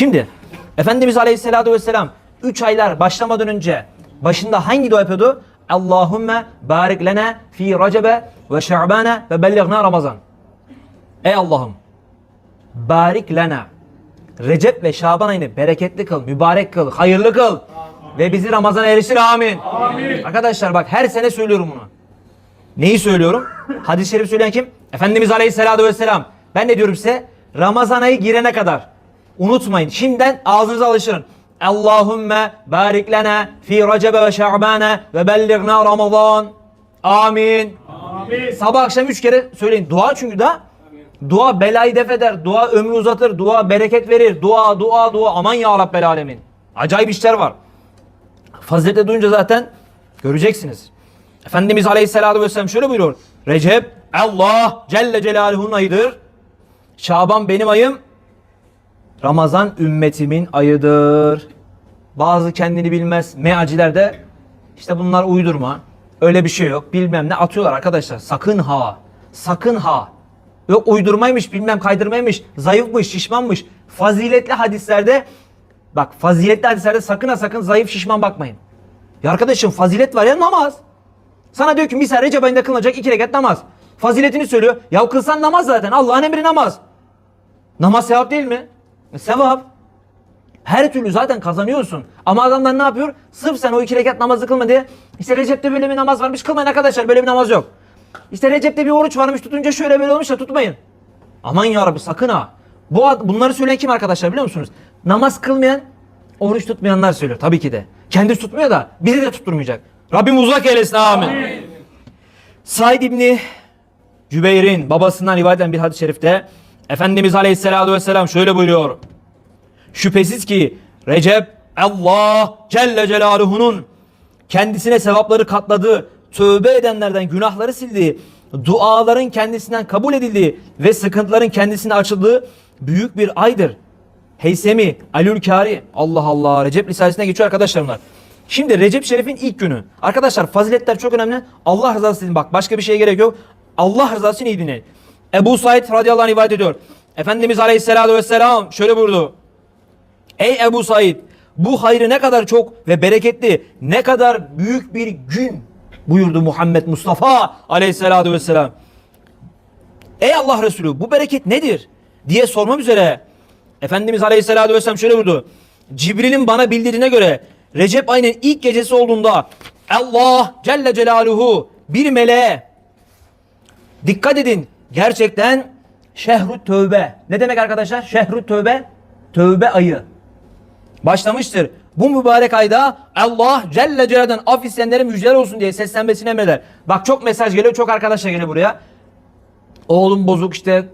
Şimdi Efendimiz Aleyhisselatü Vesselam 3 aylar başlamadan önce başında hangi dua yapıyordu? Allahümme barik lena fi recebe ve şa'bane ve bellighna ramazan. Ey Allah'ım barik lena Recep ve Şaban ayını bereketli kıl, mübarek kıl, hayırlı kıl ve bizi Ramazan'a eriştir amin. Arkadaşlar bak her sene söylüyorum bunu. Neyi söylüyorum? Hadis-i şerif söyleyen kim? Efendimiz Aleyhisselatü Vesselam. Ben ne diyorum size? Ramazan ayı girene kadar. Unutmayın. Şimdiden ağzınıza alışırın. Allahümme barik lena fi recebe ve şa'bane ve bellighna ramazan. Amin. Sabah akşam üç kere söyleyin. Dua çünkü da dua belayı def eder. Dua ömrü uzatır. Dua bereket verir. Dua, dua, dua. Aman ya Rabbel alemin. Acayip işler var. Fazilete duyunca zaten göreceksiniz. Efendimiz Aleyhisselatü Vesselam şöyle buyuruyor. Recep Allah Celle Celaluhu'nun ayıdır. Şaban benim ayım. Ramazan ümmetimin ayıdır. Bazı kendini bilmez mealciler de işte bunlar uydurma. Öyle bir şey yok. Bilmem ne atıyorlar arkadaşlar. Sakın ha. Sakın ha. Yok uydurmaymış, bilmem kaydırmaymış, zayıfmış, şişmanmış. Faziletli hadislerde bak faziletli hadislerde sakın ha sakın zayıf şişman bakmayın. Ya arkadaşım fazilet var ya namaz. Sana diyor ki misal Recep ayında kılınacak iki rekat namaz. Faziletini söylüyor. Ya kılsan namaz zaten. Allah'ın emri namaz. Namaz sevap değil mi? E, sevap. Her türlü zaten kazanıyorsun. Ama adamlar ne yapıyor? Sırf sen o iki rekat namazı kılma diye. İşte Recep'te böyle bir namaz varmış. Kılmayın arkadaşlar. Böyle bir namaz yok. İşte Recep'te bir oruç varmış. Tutunca şöyle böyle olmuş da tutmayın. Aman ya Rabbi sakın ha. Bu bunları söyleyen kim arkadaşlar biliyor musunuz? Namaz kılmayan, oruç tutmayanlar söylüyor tabii ki de. Kendisi tutmuyor da bizi de tutturmayacak. Rabbim uzak eylesin amin. Said İbni Cübeyr'in babasından rivayet eden bir hadis-i şerifte Efendimiz Aleyhisselatü Vesselam şöyle buyuruyor. Şüphesiz ki Recep Allah Celle Celaluhu'nun kendisine sevapları katladığı, tövbe edenlerden günahları sildiği, duaların kendisinden kabul edildiği ve sıkıntıların kendisine açıldığı büyük bir aydır. Heysemi, Alülkari, Allah Allah, Recep Risalesi'ne geçiyor arkadaşlar bunlar. Şimdi Recep Şerif'in ilk günü. Arkadaşlar faziletler çok önemli. Allah rızası için bak başka bir şeye gerek yok. Allah rızası için iyi dinleyin. Ebu Said radıyallahu anh rivayet ediyor. Efendimiz aleyhissalatu vesselam şöyle buyurdu. Ey Ebu Said bu hayrı ne kadar çok ve bereketli ne kadar büyük bir gün buyurdu Muhammed Mustafa aleyhissalatu vesselam. Ey Allah Resulü bu bereket nedir diye sormam üzere Efendimiz aleyhissalatu vesselam şöyle buyurdu. Cibril'in bana bildirdiğine göre Recep ayının ilk gecesi olduğunda Allah Celle Celaluhu bir meleğe dikkat edin gerçekten şehrü tövbe ne demek arkadaşlar şehrü tövbe tövbe ayı başlamıştır. Bu mübarek ayda Allah Celle Celaluhu'dan af isteyenlere müjdeler olsun diye seslenmesini emreder. Bak çok mesaj geliyor, çok arkadaşlar geliyor buraya. Oğlum bozuk işte,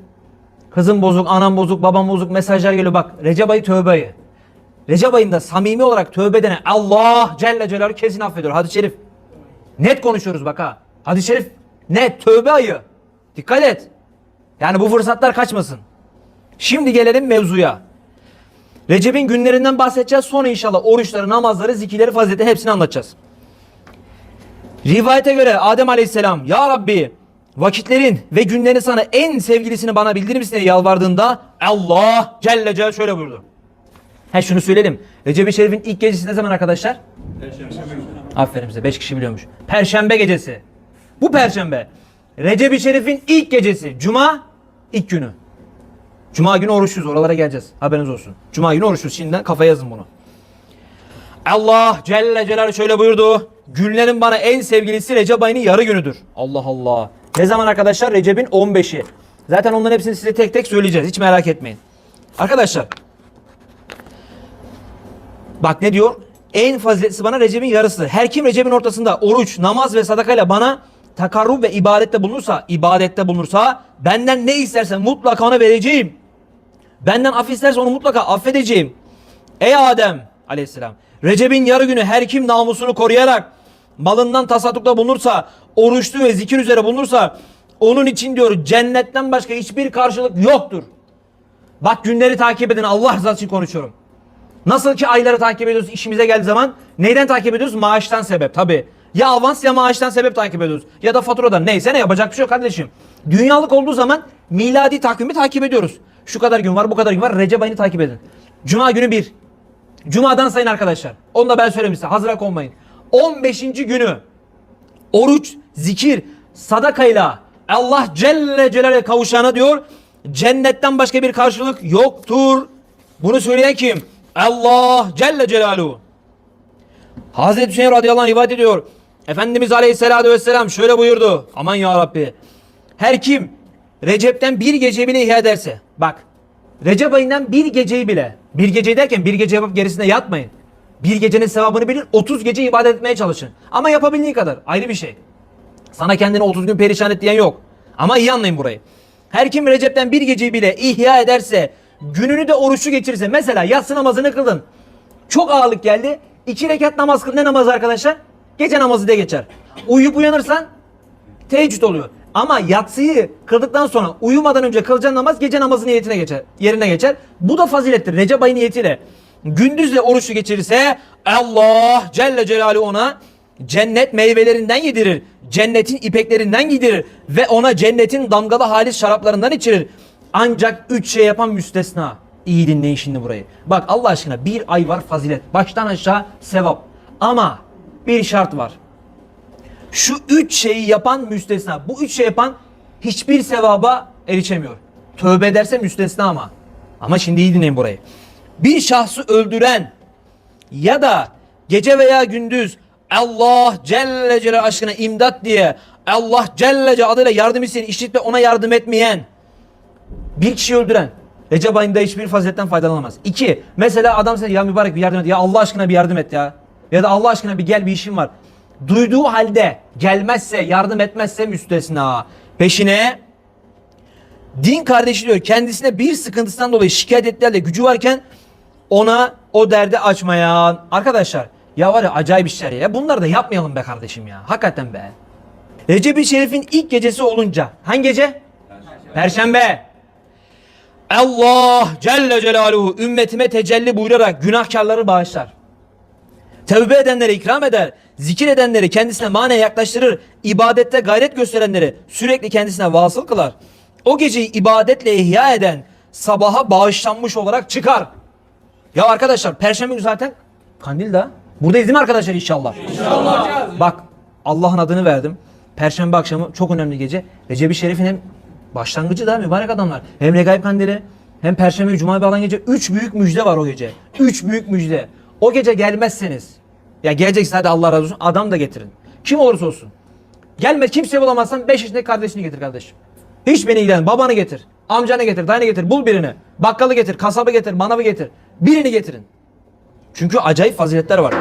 kızım bozuk, anam bozuk, babam bozuk mesajlar geliyor. Bak Recep ayı tövbe ayı. Recep ayında samimi olarak tövbe edene Allah Celle Celaluhu kesin affediyor. Hadis-i şerif. Net konuşuyoruz bak ha. Hadis-i şerif net tövbe ayı. Dikkat et. Yani bu fırsatlar kaçmasın. Şimdi gelelim mevzuya. Recep'in günlerinden bahsedeceğiz. Sonra inşallah oruçları, namazları, zikirleri, faziletleri hepsini anlatacağız. Rivayete göre Adem Aleyhisselam Ya Rabbi vakitlerin ve günlerin sana en sevgilisini bana bildirir misin diye yalvardığında Allah Celle Celle şöyle buyurdu. He şunu söyleyelim. Recep-i Şerif'in ilk gecesi ne zaman arkadaşlar? Aferin size 5 kişi biliyormuş. Perşembe gecesi. Bu perşembe. Recep-i Şerif'in ilk gecesi. Cuma ilk günü. Cuma günü oruçluyuz. Oralara geleceğiz. Haberiniz olsun. Cuma günü oruçluyuz. Şimdiden kafaya yazın bunu. Allah Celle Celaluhu şöyle buyurdu. Günlerin bana en sevgilisi Recep ayının yarı günüdür. Allah Allah. Ne zaman arkadaşlar? Recep'in 15'i. Zaten onların hepsini size tek tek söyleyeceğiz. Hiç merak etmeyin. Arkadaşlar. Bak ne diyor? En faziletlisi bana Recep'in yarısı. Her kim Recep'in ortasında oruç, namaz ve sadakayla bana takarrub ve ibadette bulunursa, ibadette bulunursa benden ne isterse mutlaka ona vereceğim. Benden af isterse onu mutlaka affedeceğim. Ey Adem aleyhisselam. Recep'in yarı günü her kim namusunu koruyarak malından tasaddukta bulunursa, oruçlu ve zikir üzere bulunursa onun için diyor cennetten başka hiçbir karşılık yoktur. Bak günleri takip edin Allah rızası için konuşuyorum. Nasıl ki ayları takip ediyoruz işimize geldiği zaman neyden takip ediyoruz? Maaştan sebep tabi. Ya avans ya maaştan sebep takip ediyoruz. Ya da faturadan neyse ne yapacak bir şey yok kardeşim. Dünyalık olduğu zaman miladi takvimi takip ediyoruz. Şu kadar gün var bu kadar gün var Recep ayını takip edin. Cuma günü bir. Cuma'dan sayın arkadaşlar. Onu da ben söyleyeyim size. Hazıra konmayın. 15. günü oruç, zikir, sadakayla Allah Celle Celaluhu'ya kavuşana diyor cennetten başka bir karşılık yoktur. Bunu söyleyen kim? Allah Celle Celaluhu. Hazreti Hüseyin radıyallahu anh rivayet ediyor. Efendimiz aleyhissalatü vesselam şöyle buyurdu. Aman ya Rabbi. Her kim Recep'ten bir gece bile ihya ederse. Bak. Recep ayından bir geceyi bile. Bir gece derken bir gece yapıp gerisine yatmayın. Bir gecenin sevabını bilin. 30 gece ibadet etmeye çalışın. Ama yapabildiği kadar. Ayrı bir şey. Sana kendini 30 gün perişan et diyen yok. Ama iyi anlayın burayı. Her kim Recep'ten bir geceyi bile ihya ederse, gününü de oruçlu geçirirse, mesela yatsı namazını kıldın. Çok ağırlık geldi. İki rekat namaz kıl. Ne namazı arkadaşlar? Gece namazı diye geçer. Uyuyup uyanırsan teheccüd oluyor. Ama yatsıyı kıldıktan sonra uyumadan önce kılacağın namaz gece namazı niyetine geçer. Yerine geçer. Bu da fazilettir. Recep ayı niyetiyle. Gündüzle oruçlu geçirirse Allah Celle Celaluhu ona cennet meyvelerinden yedirir. Cennetin ipeklerinden giydirir. Ve ona cennetin damgalı halis şaraplarından içirir. Ancak üç şey yapan müstesna. İyi dinleyin şimdi burayı. Bak Allah aşkına bir ay var fazilet. Baştan aşağı sevap. Ama bir şart var. Şu üç şeyi yapan müstesna. Bu üç şey yapan hiçbir sevaba erişemiyor. Tövbe ederse müstesna ama. Ama şimdi iyi dinleyin burayı. Bir şahsı öldüren ya da gece veya gündüz Allah Celle Celle aşkına imdat diye Allah Celle Celle adıyla yardım isteyen, işit ve ona yardım etmeyen bir kişi öldüren Recep ayında hiçbir faziletten faydalanamaz. İki, mesela adam size ya mübarek bir yardım et. Ya Allah aşkına bir yardım et ya. Ya da Allah aşkına bir gel bir işim var. Duyduğu halde gelmezse, yardım etmezse müstesna. Peşine din kardeşi diyor kendisine bir sıkıntısından dolayı şikayet ettiği halde gücü varken ona o derdi açmayan. Arkadaşlar ya var ya acayip işler ya. Bunları da yapmayalım be kardeşim ya. Hakikaten be. Recep-i Şerif'in ilk gecesi olunca hangi gece? Perşembe. Allah Celle Celaluhu ümmetime tecelli buyurarak günahkarları bağışlar. Tevbe edenlere ikram eder. Zikir edenleri kendisine mane yaklaştırır. ibadette gayret gösterenleri sürekli kendisine vasıl kılar. O geceyi ibadetle ihya eden sabaha bağışlanmış olarak çıkar. Ya arkadaşlar perşembe günü zaten kandil da. Buradayız değil mi arkadaşlar inşallah? İnşallah. Bak Allah'ın adını verdim. Perşembe akşamı çok önemli gece. Recep-i Şerif'in hem başlangıcı da mübarek adamlar. Hem Regaib Kandili hem Perşembe Cuma bağlan gece. Üç büyük müjde var o gece. Üç büyük müjde. O gece gelmezseniz ya gelecekse hadi Allah razı olsun adam da getirin. Kim olursa olsun. Gelme kimse bulamazsan 5 yaşındaki kardeşini getir kardeşim. Hiç beni ilgilen. Babanı getir. Amcanı getir. Dayını getir. Bul birini. Bakkalı getir. Kasabı getir. Manavı getir. Birini getirin. Çünkü acayip faziletler var.